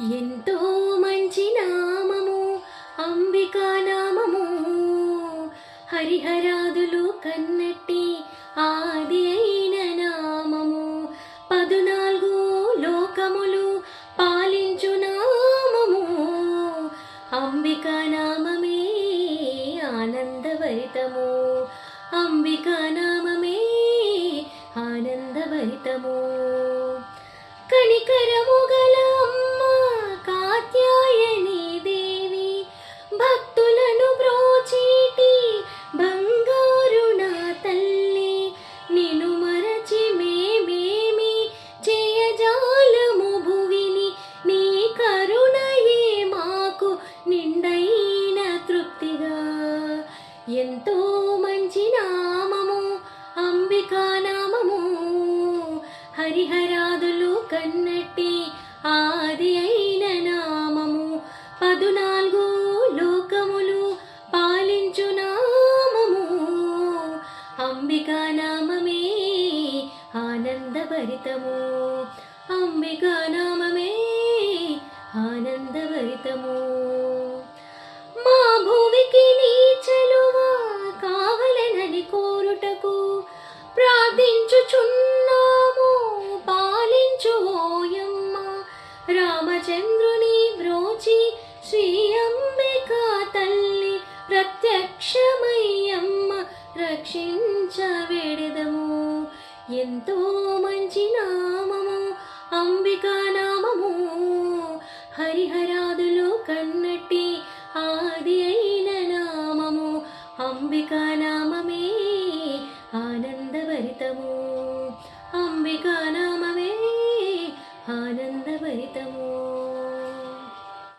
ఎంతో మంచి నామము అంబికా నామము. హరిహరాదులు కన్నట్టి ఆది అయిన నామము. పదునాలుగు లోకములు పాలించు నామము. అంబికా నామమే ఆనందభరితము. అంబికా నామమే ఆనందభరితము. కనికరము హరిహరాదులు కన్నట్టి ఆది అయిన నామము. పదునాలుగు లోకములు పాలించు నామము. అంబికా నామమే ఆనందభరితము. అంబికా నామమే ఆనందభరితము. మా భూమికి నీ చలువ కావలనని కోరుటకు ప్రార్థించుచున్న చంద్రుని బ్రోచి శ్రీ అంబికా తల్లి ప్రత్యక్షమయ్యమ్మ రక్షించవేడదము ఎంతో మంచి నామము అంబికా నామము. హరిహరాదులు కన్నట్టి ఆది అయిన నామము. అంబికా నామమే ఆనందభరితము. అంబికా